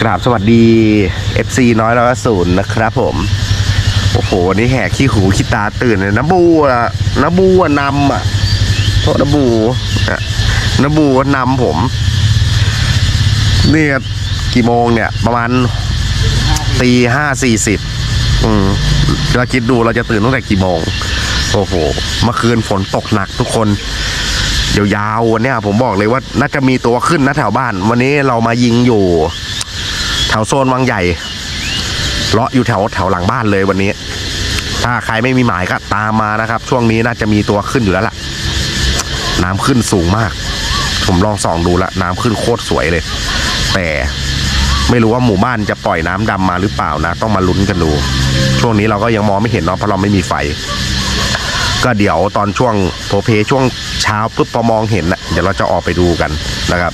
กราบสวัสดี FC น้อยร้อยศูนย์นะครับผม โอ้โหวันนี้แหกขี้หูขี้ตาตื่นเลยนะบูอะนะบูอะนำอะโทษนะบูอะนะบูอะนำผมเนี่ยกี่โมงเนี่ย ประมาณตีห้าสี่สิบอืมเราคิดดูเราจะตื่นตั้งแต่กี่โมง โอ้โห เมื่อคืนฝนตกหนักทุกคนเดี๋ยวยาวๆวันนี้ผมบอกเลยว่าน่าจะมีตัวขึ้นนะแถวบ้าน วันนี้เรามายิงอยู่ แถวโซนวังใหญ่เลาะอยู่แถวแถวหลังบ้านเลยวันนี้ ถ้าใครไม่มีหมายก็ตามมานะครับ ช่วงนี้น่าจะมีตัวขึ้นอยู่แล้วล่ะ น้ำขึ้นสูงมาก ผมลองส่องดูล้วน้ำขึ้นโคตรสวยเลย แต่ไม่รู้ว่าหมู่บ้านจะปล่อยน้ำดำมาหรือเปล่านะ ต้องมาลุ้นกันดู ช่วงนี้เราก็ยังมองไม่เห็นเนาะเพราะเราไม่มีไฟ ก็เดี๋ยวตอนช่วงโพเพช่วงเช้าปุ๊บพอมองเห็นนะเดี๋ยวเราจะออกไปดูกันนะครับ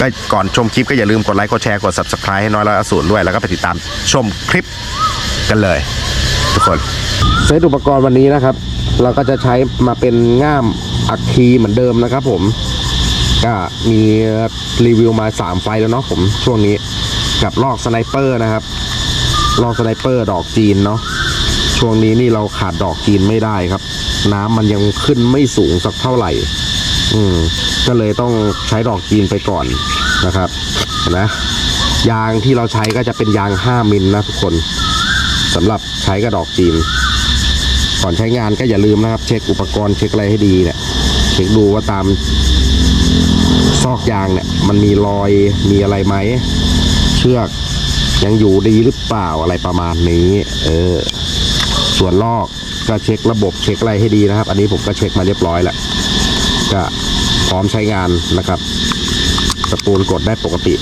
ก็ก่อนชมคลิปก็อย่าลืมกดไลค์กดแชร์กด subscribe ให้น้อยร้อยอสูรด้วย แล้วก็ไปติดตามชมคลิปกันเลย ทุกคนเซตอุปกรณ์วันนี้นะครับ เราก็จะใช้มาเป็นง่ามอัคคีเหมือนเดิมนะครับผมก็มีรีวิวมา 3 ไฟแล้วเนาะผมช่วงนี้กับลอกสไนเปอร์นะครับลอกสไนเปอร์ดอกจีนเนาะช่วงนี้นี่เราขาดดอกจีนไม่ได้ครับ น้ำมันยังขึ้นไม่สูงสักเท่าไหร่ อืม ก็เลยต้องใช้ดอกจีนไปก่อนนะครับนะยางที่เราใช้ก็จะเป็นยาง 5 มิลนะทุกคนสำหรับใช้กับดอกจีน ก่อนใช้งานก็อย่าลืมนะครับ เช็คอุปกรณ์เช็คอะไรให้ดีเนี่ยเช็คดูว่าตามซอกยางเนี่ยมันมีรอยมีอะไรไหม เชือกยังอยู่ดีหรือเปล่าอะไรประมาณนี้ เออ ส่วนลอกก็เช็คระบบเช็คอะไรให้ดีนะครับ อันนี้ผมก็เช็คมาเรียบร้อยแล้วก็ พร้อมใช้งานนะครับสปูลกดได้ปกติ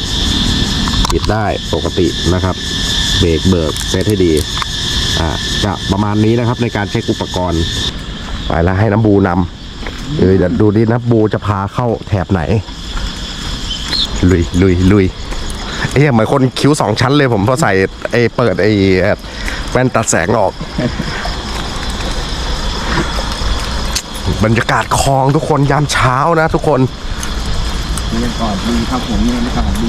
ปิดได้ปกตินะครับเบรกเบิกเซตให้ดีอ่าจะประมาณนี้นะครับในการเช็คอุปกรณ์ ไปแล้วให้น้ำบูนำเออเดี๋ยวดูดิน้ำบูจะพาเข้าแถบไหน ลุยลุยลุยเอ้ยเหมือนคนคิ้วสองชั้นเลยผมพอใส่ไอ้เปิดไอ้แว่นตัดแสงออก บรรยากาศคลองทุกคนยามเช้านะทุกคนบรรยากาศดีครับผมบรรยากาศดี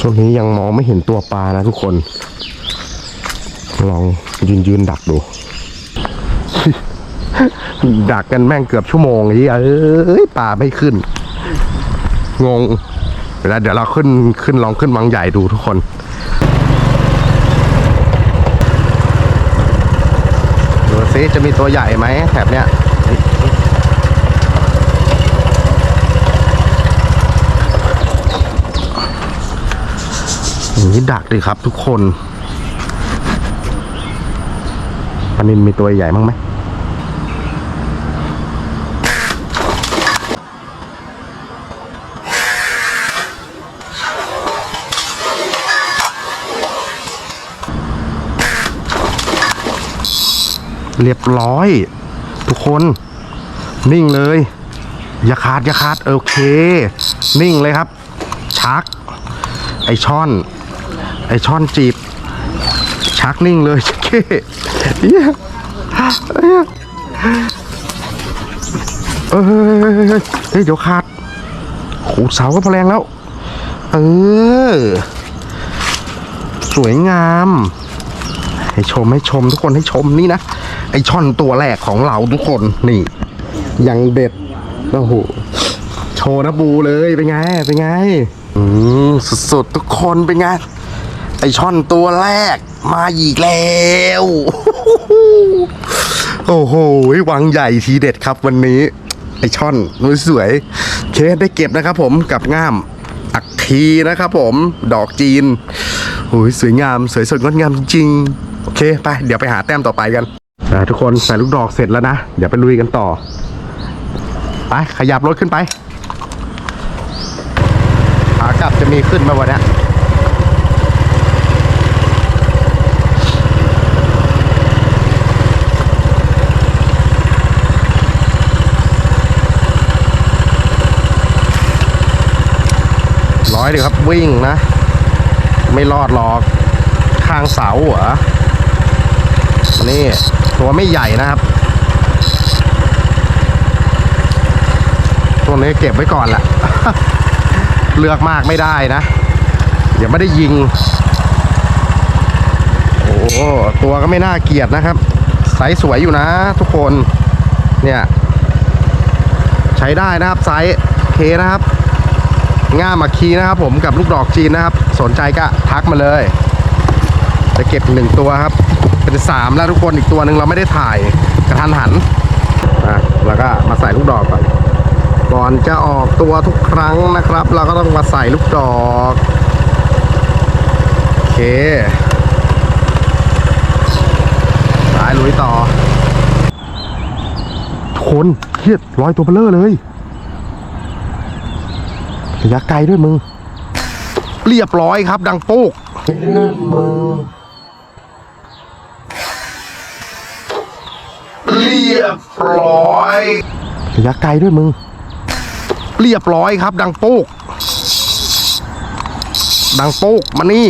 ช่วงนี้ยังมองไม่เห็นตัวปลานะทุกคน ลองยืนยืนดักดู ดักกันแม่งเกือบชั่วโมงไอ้เหี้ยเอ้ยปลาไม่ขึ้น งง เวลาเดี๋ยวเราขึ้นขึ้นลองขึ้นวังใหญ่ดูทุกคน ดิจะมีตัวใหญ่ไหมแถบเนี้ยอย่างนี้ดักดิครับทุกคนปลานินมีตัวใหญ่มั้งไหม เรียบร้อย ทุกคน นิ่งเลย อย่าขาดอย่าขาดโอเค นิ่งเลยครับ ชัก ไอช่อน ไอช่อนจีบ ชักนิ่งเลยเก้เอ้ยเฮ้ยเฮ้ยเฮ้ยเฮ้ยเดี๋ยวขาดขูดเสาก็พอแรงแล้ว เออ สวยงาม ให้ชมให้ชมทุกคนให้ชมนี่นะไอช่อนตัวแรกของเราทุกคนนี่ยังเด็ดโอ้โหโชว์นะบูเลยเป็นไงเป็นไงอืมสุดๆทุกคนเป็นไงไอช่อนตัวแรกมาอีกแล้วโอ้โหวังใหญ่ทีเด็ดครับวันนี้ ไอช่อนสวยๆเคได้เก็บนะครับผมกับง่ามอักทีนะครับผมดอกจีนโอ้ยสวยงาม สวยสดงดงามจริง โอเคไปเดี๋ยวไปหาแต้มต่อไปกันทุกคนใส่ลูกดอกเสร็จแล้วนะ เดี๋ยวไปลุยกันต่อ ไปขยับรถขึ้นไปขากลับจะมีขึ้นมาวันนี้ร้อยเดียวครับวิ่งนะ ไม่รอดหรอกข้างเสาเหรอ นี่ตัวไม่ใหญ่นะครับตัวนี้เก็บไว้ก่อนแหละเลือกมากไม่ได้นะอย่าไม่ได้ยิง โอ้ตัวก็ไม่น่าเกลียดนะครับไซส์สวยอยู่นะ ทุกคนเนี่ยใช้ได้นะครับไซส์เคนะครับง่ามมาคีนะครับ ผมกับลูกดอกจีนนะครับ สนใจก็ทักมาเลย จะเก็บหนึ่งตัวครับ เป็นสามแล้วทุกคนอีกตัวหนึ่งเราไม่ได้ถ่ายกระทันหันอะแล้วก็มาใส่ลูกดอกก่อนก่อนจะออกตัวทุกครั้งนะครับ เราก็ต้องมาใส่ลูกดอกโอเคสายลุยต่อคนเครียดร้อยตัวเบลเลอร์เลยระยะไกลด้วยมึง เรียบร้อยครับ ดังโป๊ก ยบร้อยระยะไกลด้วยมึง เรียบร้อยครับ ดังโป๊ก ดังโป๊กมานี่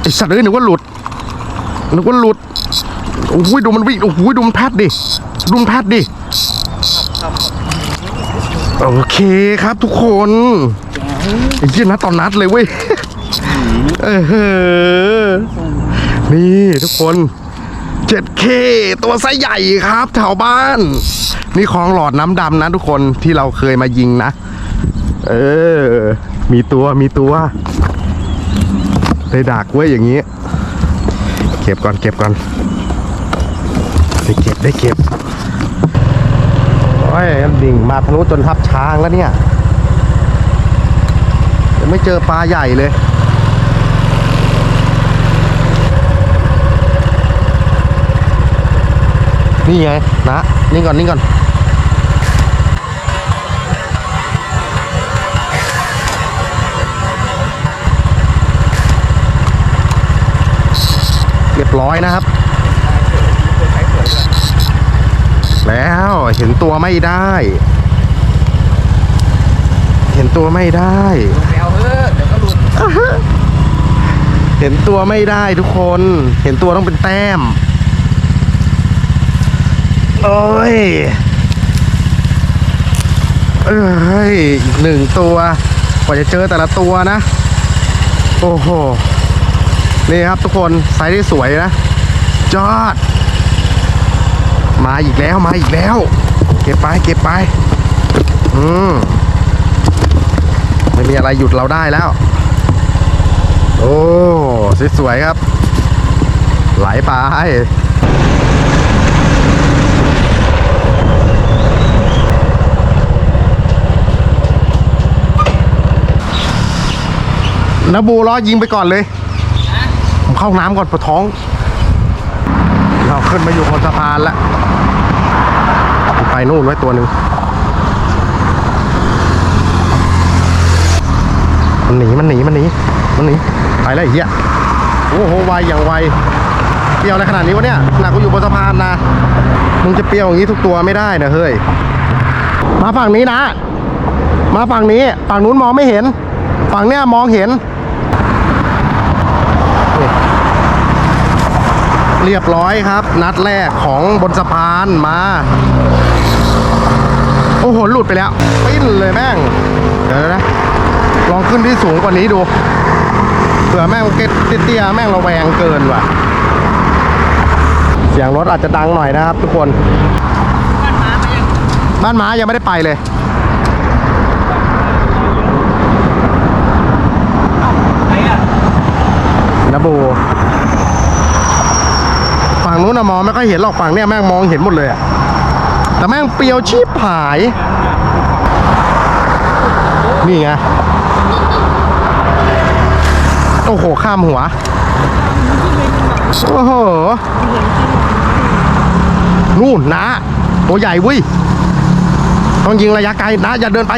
ไอสัตว์เอ้ยนึกว่าหลุดนึกว่าหลุดโอ้ยดูมันวิ่งโอ้ยดูมันแพดดิดูมันแพดดิโอเคครับทุกคนไอ้เหี้ยนะตอนนัดเลยเว้ยเออนี่ทุกคน 7K ตัวไซส์ใหญ่ครับแถวบ้าน นี่คลองหลอดน้ำดำนะทุกคนที่เราเคยมายิงนะ เออ มีตัวมีตัวได้ดักไว้ยอย่างนี้ เก็บก่อนเก็บก่อน ได้เก็บได้เก็บ โอ้ยดิ่งมาทะลุจนทับช้างแล้วเนี่ยยังไม่เจอปลาใหญ่เลย นี่ไงนะนี่ก่อนนี่ก่อนเรียบร้อยนะครับ แล้วเห็นตัวไม่ได้ เห็นตัวไม่ได้เดี๋ยวก็หลุดเห็นตัวไม่ได้ทุกคน เห็นตัวต้องเป็นแต้ม โอ้ยเอ้ยอีกหนึ่งตัว กว่าจะเจอแต่ละตัวนะ โอ้โห นี่ครับทุกคนไซส์ที่สวยนะ จอด มาอีกแล้วมาอีกแล้ว เก็บไปเก็บไป อืมไม่มีอะไรหยุดเราได้แล้ว โอ้สวยๆครับ ไหลไป นะบูล้อยิงไปก่อนเลย ผมเข้าน้ำก่อนปวดท้อง เราขึ้นมาอยู่บนสะพานแล้ว ไปนู่นไว้ตัวหนึ่งมันหนีมันหนีมันหนีมันหนีไปแล้วไอ้เหี้ยโอ้โหไวอย่างไวเปรี้ยวอะไรขนาดนี้วะเนี่ยหนักกูอยู่บนสะพานนะมึงจะเปรี้ยวอย่างนี้ทุกตัวไม่ได้นะเฮ้ยมาฝั่งนี้นะ มาฝั่งนี้ฝั่งนู้นมองไม่เห็น ฝั่งเนี้ยมองเห็น เรียบร้อยครับ นัดแรกของบนสะพานมา โอ้โห หลุดไปแล้ว ปิ้นเลยแม่ง เดี๋ยวนะ ลองขึ้นที่สูงกว่านี้ดูเผื่อแม่งเก็ตเตี้ยแม่งระแวงเกินว่ะ เสียงรถอาจจะดังหน่อยนะครับทุกคน บ้านม้ายังไม่ได้ไปเลย ไหนอะ นะบูฝั่ง นู้นนะมองไม่ค่อยเห็นหรอกฝั่งเนี้ยแม่งมองเห็นหมดเลยอะแต่แม่งเปรียวชีพหาย นี่ไง โอ้โห ข้ามหัว โอ้โห นู่นนะ ตัวใหญ่เว้ย ต้องยิงระยะไกลนะ อย่าเดินไป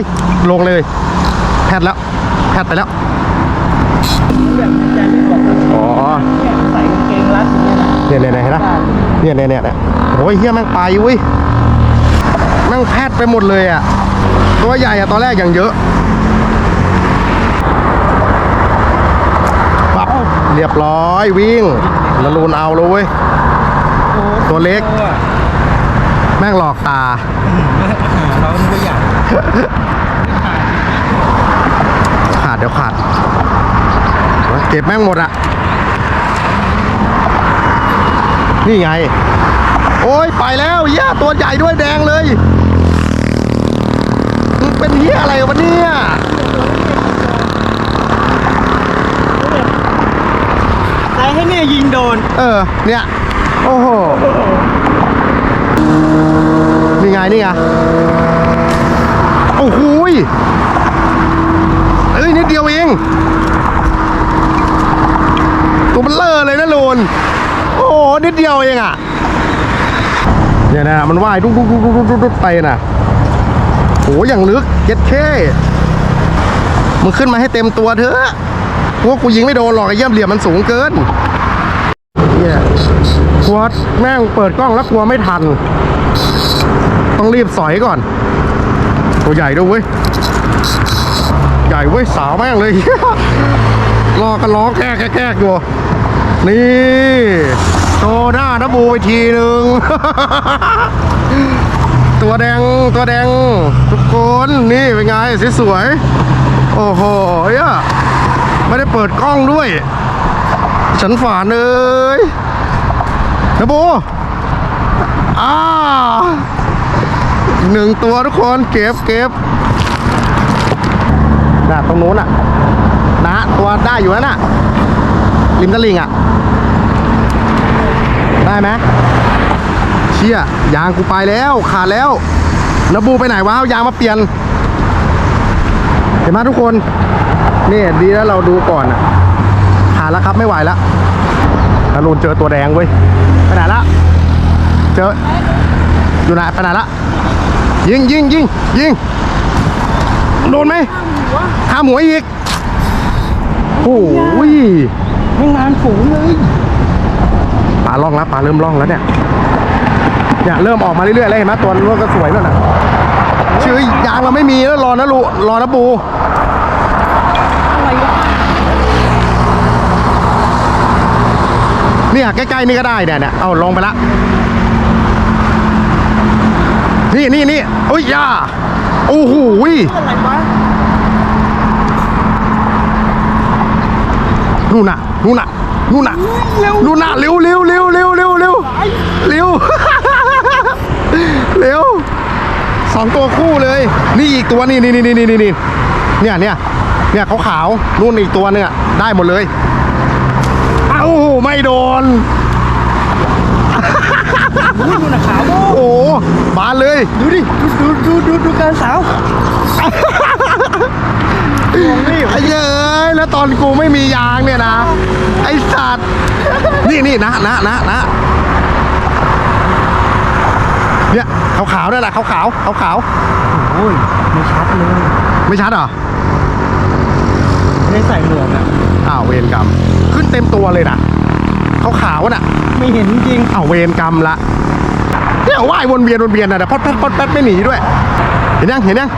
ลงเลย แพทแล้ว แพทไปแล้ว อ๋อใส่เกงรัดอย่างเงี้ยนะ เนี่ยเนี่ยเนี่ยเห็นไหมเนี่ยเนี่ยเนี่ยเนี่ยโอ้ยเฮียแม่งไปเว้ยแม่งแพทย์ไปหมดเลยอะตัวใหญ่อะตอนแรกอย่างเยอะปั๊บเรียบร้อยวิ่งนรูนเอาเลยเว้ยตัวเล็ก แม่งหลอกตาเราเขาตัวใหญ่ขาดขาดเดี๋ยวขาดเก็บแม่งหมดอะ นี่ไง โอ้ยไปแล้วเหี้ยตัวใหญ่ด้วยแดงเลยมึงเป็นเหี้ยอะไรวะเนี่ยใครให้เนี่ยยิงโดน เออ เนี่ย โอ้โห นี่ไง นี่ไง โอ้โหยเอ้ยนิดเดียวเอง ตัวมันเลอะเลยนะโลนโอ้โห นิดเดียวเองอะเนี่ยนะมันว่ายดุ๊กดุ๊กดุ๊กดุ๊กดุ๊กไปน่ะโหอย่างลึกเจ็ดเคมึงขึ้นมาให้เต็มตัวเถอะพวกกูยิงไม่โดนหรอกไอ้เยี่ยมเหลี่ยมมันสูงเกินเนี่ยกลัวแม่งเปิดกล้องแล้วกลัวไม่ทัน ต้องรีบสอยก่อน ตัวใหญ่ด้วยเว้ย ใหญ่เว้ยสาวแม่งเลยรอกันร้องแก้แก้แก้อยู่นี่ โชว์หน้านะบูไปทีหนึ่ง ตัวแดงตัวแดง ทุกคนนี่เป็นไงสวยๆโอ้โหเหี้ยไม่ได้เปิดกล้องด้วย ฉันฝันเลยนะโบอ่าหนึ่งตัวทุกคนเก็บเก็บน่ะตรงนู้นอะนะตัวได้อยู่แล้วน่ะริมตลิ่งอะ ได้ไหมเชี่ยยางกูไปแล้วขาดแล้วนะบูไปไหนวะเอายางมาเปลี่ยน เห็นไหมทุกคนนี่ดีแล้วเราดูก่อนอะหาแล้วครับไม่ไหวแล้วตาลูนเจอตัวแดงเว้ยไปไหนละเจออยู่ไหนไปไหนละยิงยิงยิงยิงโดนไหมข้ามหัวอีกโอ้ยไม่งานฝูงเลย ปลาล่องแล้วปลาเริ่มล่องแล้วเนี่ยเนี่ยเริ่มออกมาเรื่อยๆแล้วเห็นไหมตัวนู้นก็สวยนั่นน่ะชื่อยางเราไม่มีแล้วรอนะลูรอนะบูอะไรวะเนี่ยใกล้ๆนี่ก็ได้เนี่ยเนี่ยเอาลงไปละนี่นี่นี่โอ้ยยาโอ้โหยอะไรวะนู่นน่ะนู่นน่ะนู่นน่ะนู่นน่ะเร็วเร็วเร็วเร็วเร็วเร็วเร็ว เร็วสอง ตัวคู่เลย นี่อีกตัวนี่นี่นี่นี่นี่นี่เนี่ยเนี่ยเนี่ยขาวขาวนู่นอีกตัวเนี่ยได้หมดเลยเอ้าไม่โดนอุ้ยดูหนักขาวโอ้โหบานเลยดูดิดูดูดูดูการสาวไอ้เย้ยแล้วตอนกูไม่มียางเนี่ยนะ ไอสัตว์ นี่นี่นะนะนะนะเนี่ย ขาวขาวๆนั่นแหละขาวขาวขาวขาวโอ้ยไม่ชัดเลยๆไม่ชัดเหรอไม่ได้ใส่หมวกอะอ้าวเวรกรรม ขึ้นเต็มตัวเลยนะขาวขาวๆน่ะไม่เห็นจริงอ้าวเวรกรรมละเนี่ยว่ายวนเวียนวนเวียนน่ะแต่พอดแป๊ดพอดแป๊ดไม่หนีด้วย เห็นยังเห็นยัง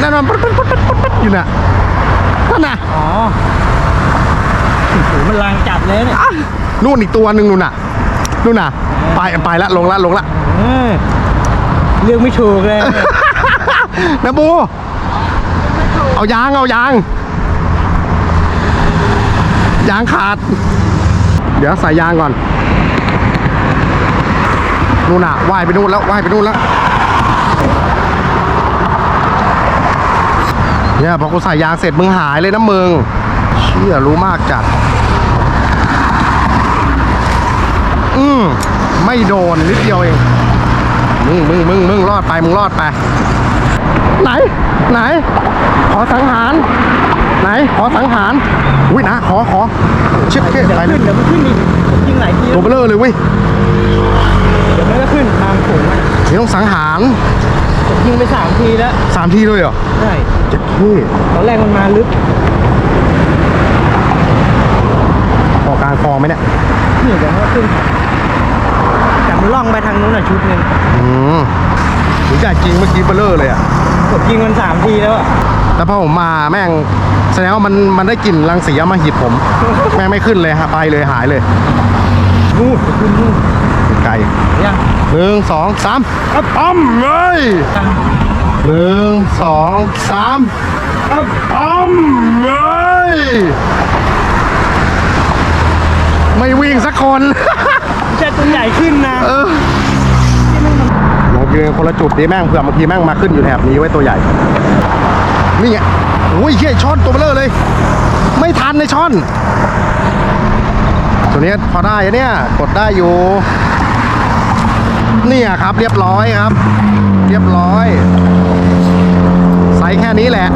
นั่นมันพอดแป๊ดพอดแป๊ดพอดแป๊ดอยู่น่ะนั่นน่ะอ๋อโอ้โหมันลางจัดเลยเนี่ย นู่นอีกตัวหนึ่งนู่นน่ะนู่นน่ะไปไปละลงละลงละ เออ เลือกไม่ถูกเลย นะบู เอายาง เอายาง ยางขาด เดี๋ยวใส่ยางก่อน นู่นน่ะว่ายไปนู่นแล้วว่ายไปนู่นแล้ว เนี่ยพอกูใส่ยางเสร็จมึงหายเลยนะมึง เชี่ยรู้มากจัด อืมไม่โดนนิดเดียวเอง มึงมึงมึงมึงรอดไปมึงรอดไป ไหน ไหน ขอสังหาร ไหน ขอสังหารอุ้ยนะขอขอเช็ดเก้เดี๋ยวไปเลขึ้ยนเดี๋ยวมันขึ้นอีกยิงหลายทีตัวเบลอเลยเว้ยเดี๋ยวมันก็ขึ้นตามฝูงอะนี่ต้องสังหารผมยิงไปสามทีแล้วสามทีเลยเหรอใช่เจ็ดที่ตอนแรกมันมาลึกออกกลางคลองไหมเนี่ยนี่เดี๋ยวมันก็ขึ้นจับมั นล่องไปทางนู้นอะชุดหนึ่งอืมถึงใหญ่จริงเมื่อกี้เบลอเลยอะผมยิงมันสามทีแล้วอะแต่พอผมมาแม่งแสดงว่ามันมันได้กลิ่นรังสีเอามาหิดผม แม่งไม่ขึ้นเลยฮะไปเลยหายเลยนู่นไปขึ้นนู่นไกลยังหนึ่งสองสามอัพปั๊มเลยหนึ่งสองสามอัพปั๊มเลยไม่วิ่งสักคน แค่ตัวใหญ่ขึ้นนะเออลองยืนคนละจุดดีแม่งเผื่อบางทีแม่งมาขึ้นอยู่แถบนี้ไว้ตัวใหญ่ นี่ไงโอ้ยเฮียช้อนตัวเบลอเลย ไม่ทันในช้อน ตัวนี้พอได้อะเนี่ย กดได้อยู่เนี่ยครับเรียบร้อยครับ เรียบร้อยไซส์แค่นี้แหละ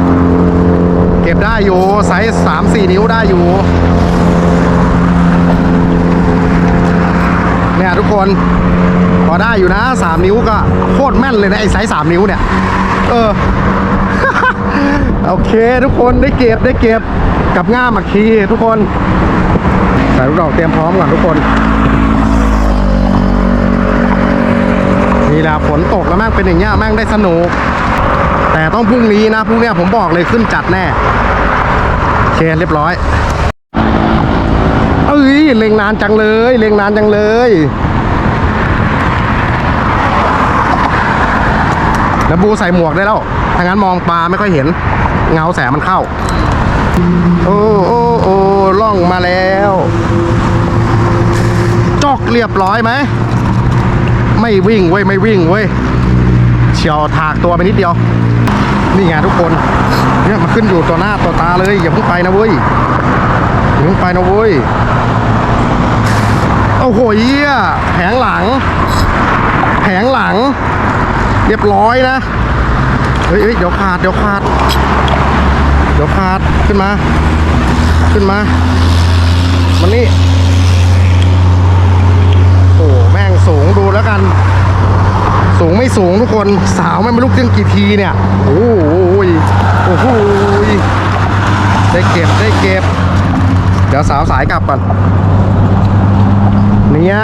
เก็บได้อยู่ไซส์สามสี่นิ้วได้อยู่ เนี่ยทุกคนพอได้อยู่นะสามนิ้วก็โคตรแม่นเลยนะไอ้ไซส์สามนิ้วเนี่ย เออ โอเค ทุกคนได้เก็บได้เก็บกับง่ามอักคีทุกคนใส่ลูกดอกเตรียมพร้อมก่อนทุกคน นี่แหละฝนตกแล้วแม่งเป็นอย่างเงี้ยแม่งได้สนุก แต่ต้องพรุ่งนี้นะพรุ่งนี้ผมบอกเลยขึ้นจัดแน่ โอเคเรียบร้อย เอ้ยเล็งนานจังเลยเล็งนานจังเลย แล้วบูใส่หมวกได้แล้วถ้างั้นมองปลาไม่ค่อยเห็น เงาแสงมันเข้า โอ้โอ้โอ้ล่องมาแล้ว จอกเรียบร้อยไหม ไม่วิ่งเว้ยไม่วิ่งเว้ยเฉียวถากตัวไปนิดเดียว นี่ไงทุกคน เนี่ยมันขึ้นอยู่ต่อหน้าต่อตาเลยอย่าเพิ่งไปนะเว้ย อย่าเพิ่งไปนะเว้ยโอ้โหเยี่ยแผงหลัง แผงหลัง เรียบร้อยนะ เฮ้ยเดี๋ยวขาด เดี๋ยวขาด เดี๋ยวขาด ขึ้นมา ขึ้นมา มันนี่ โอ้แม่งสูงดูแล้วกัน สูงไม่สูงทุกคน สาวไม่รู้ขึ้นกี่ทีเนี่ย โอ้โหโอ้โหได้เก็บ ได้เก็บ เดี๋ยวสาวสายกลับก่อนเนี่ย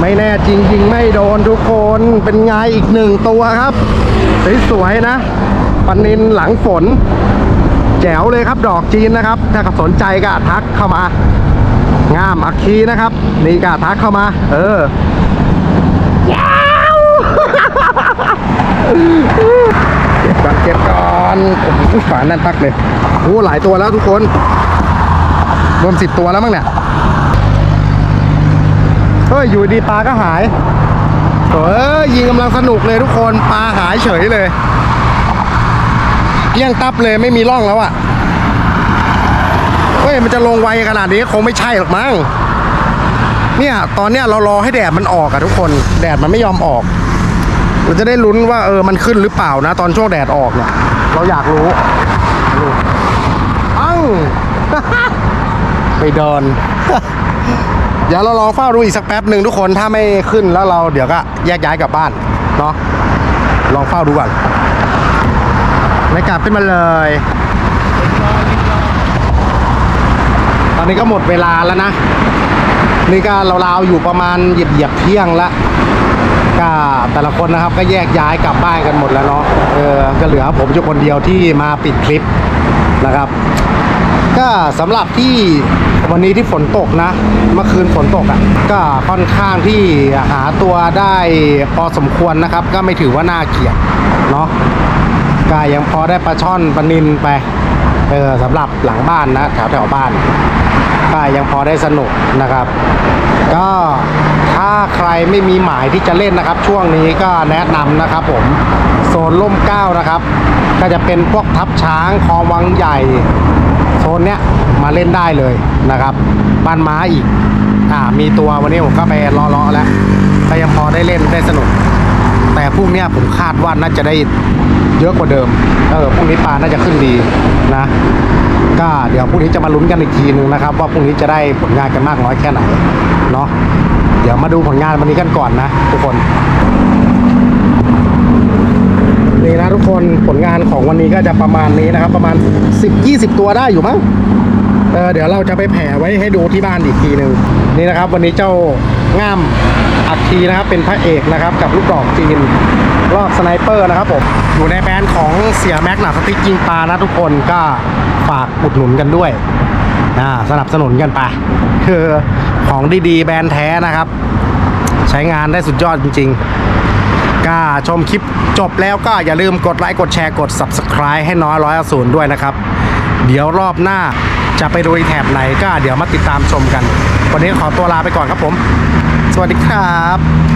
ไม่แน่จริงยิงไม่โดนทุกคนเป็นไงอีกหนึ่งตัวครับ สวยๆนะปันนินหลังฝน แจ๋วเลยครับดอกจีนนะครับ ถ้าสนใจก็ทักเข้ามางามอักคีนะครับ นี่ก็ทักเข้ามา เออยาวเก็บก่อนเก็บก่อนโอ้โหฝาแน่นปักเลย โอ้หลายตัวแล้วทุกคน รวมสิบตัวแล้วมั้งเนี่ยเฮ้ย อยู่ดีปลาก็หายเอ้ยยิงกำลังสนุกเลยทุกคนปลาหายเฉยเลยเลี้ยงตับเลยไม่มีร่องแล้วอะ่ะเฮ้ยมันจะลงไวขนาดนี้คงไม่ใช่หรอกมั้งเนี่ย ตอนเนี้ยเรารอให้แดดมันออกอะทุกคน แดดมันไม่ยอมออก เราจะได้ลุ้นว่าเออมันขึ้นหรือเปล่านะ ตอนช่วงแดดออกเนี่ย เราอยากรู้ ไปเดินเดี๋ยวเราลองเฝ้าดูอีกสักแป๊บหนึ่งทุกคนถ้าไม่ขึ้นแล้วเราเดี๋ยวก็แยกย้ายกลับบ้านเนาะลองเฝ้าดูก่อนไม่กลับขึ้นมาเลย ตอนนี้ก็หมดเวลาแล้วนะ นี่ก็เราวๆอยู่ประมาณเหยียบเหยียบเที่ยงละก็แต่ละคนนะครับก็แยกย้ายกลับบ้านกันหมดแล้วเนาะ เออ ก็เหลือผมอยู่คนเดียวที่มาปิดคลิปนะครับ ก็สำหรับที่วันนี้ที่ฝนตกนะ เมื่อคืนฝนตกอะ่ะก็ค่อนข้างที่หาตัวได้พอสมควรนะครับ ก็ไม่ถือว่าน่าเกลียดเนาะก็ยังพอได้ปลาช่อนปลานินไปเออสำหรับหลังบ้านนะแถวแถวบ้านก็ยังพอได้สนุกนะครับ ก็ถ้าใครไม่มีหมายที่จะเล่นนะครับ ช่วงนี้ก็แนะนำนะครับ ผมโซนล่มเก้านะครับ ก็จะเป็นพวกทับช้างคลองวังใหญ่ ซนเนี้ยมาเล่นได้เลยนะครับ บ้านม้าอีกอ่ามีตัววันนี้ผมก็ไปล้อๆแล้วก็ยังพอได้เล่นได้สนุก แต่พรุ่งเนี้ยผมคาดว่าน่าจะได้เยอะกว่าเดิมเออพรุ่งนี้ปลาน่าจะขึ้นดีนะ ก็เดี๋ยวพรุ่งนี้จะมาลุ้นกันอีกทีนึงนะครับ ว่าพรุ่งนี้จะได้ผลงานกันมากน้อยแค่ไหนเนาะเดี๋ยวมาดูผลงานวันนี้กันก่อนนะทุกคน นี่นะทุกคนผลงานของวันนี้ก็จะประมาณนี้นะครับ ประมาณ 10-20 ตัวได้อยู่มั้งเออเดี๋ยวเราจะไปแผ่ไว้ให้ดูที่บ้านอีกทีหนึ่งนี่นะครับ วันนี้เจ้าง่ามอักทีนะครับ เป็นพระเอกนะครับ กับลูกดอกจีนรอบสไนเปอร์นะครับผมอยู่ในแบรนด์ของเสียแม็กหนักสติ๊กยิงปลานะทุกคนก็ฝากอุดหนุนกันด้วยอ่าสนับสนุนกันไปคือของดีๆ แบรนด์แท้นะครับ ใช้งานได้สุดยอดจริงๆ ก็ชมคลิปจบแล้วก็อย่าลืมกดไลค์กดแชร์กด Subscribe ให้น้อยร้อยศูนย์ด้วยนะครับ เดี๋ยวรอบหน้าจะไปดูแถบไหนก็เดี๋ยวมาติดตามชมกัน วันนี้ขอตัวลาไปก่อนครับผม สวัสดีครับ